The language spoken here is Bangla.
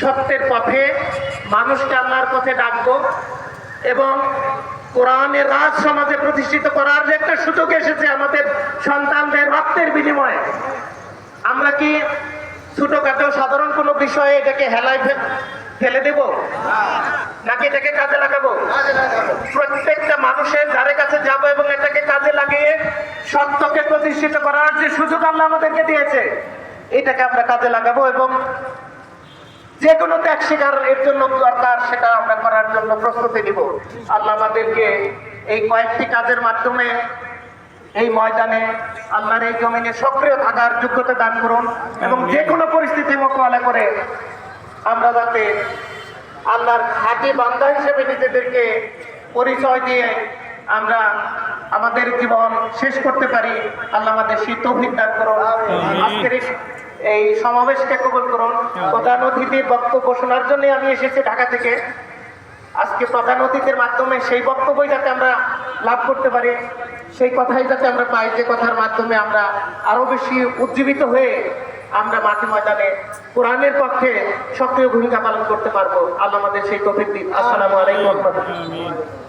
সত্যের পথে মানুষকে আল্লাহর পথে ডাকবো এবং কোরআনের রাজ সমাজে প্রতিষ্ঠিত করার যে একটা সুযোগ এসেছে আমাদের সন্তানদের রক্তের বিনিময়ে। আমরা কি ছোটখাটো সাধারণ কোনো বিষয়ে এটাকে হেলায় ফেলে দেব? নাকি এটাকে কাজে লাগাবো? প্রত্যেকটা মানুষের ধারে কাছে যাব এবং এটাকে কাজে লাগিয়ে সত্যকে প্রতিষ্ঠিত করার যে সুযোগ আল্লাহ আমাদেরকে দিয়েছে, এটাকে আমরা কাজে লাগাবো এবং যে কোনো ত্যাগ স্বীকার এর জন্য দরকার সেটা আমরা করার জন্য প্রস্তুতি নিব। আল্লাহ আমাদেরকে এই কয়েকটি কাজের মাধ্যমে এই ময়দানে আল্লাহর এই জমিনে সক্রিয় থাকার যোগ্যতা দান করুন এবং যে কোনো পরিস্থিতি মোকাবেলা করে আমরা যাতে আল্লাহর খাঁটি বান্দা হিসেবে নিজেদেরকে পরিচয় দিয়ে আমরা আমাদের জীবন শেষ করতে পারি। আল্লাহ আমাদের সেই তৌফিক দান করুন। আজকের এই- সমাবেশকে কবুল করুন। প্রধান অতিথির বক্তব্য শোনার জন্য আমি এসেছি ঢাকা থেকে। আজকে প্রধান অতিথির মাধ্যমে সেই বক্তব্যই যাতে আমরা লাভ করতে পারি, সেই কথাই যাতে আমরা পাই, যে কথার মাধ্যমে আমরা আরও বেশি উজ্জীবিত হয়ে আমরা মাঠে ময়দানে কোরআনের পক্ষে সক্রিয় ভূমিকা পালন করতে পারব। আল্লাহ আমাদের সেই তফিক দিন। আসসালামু আলাইকুম।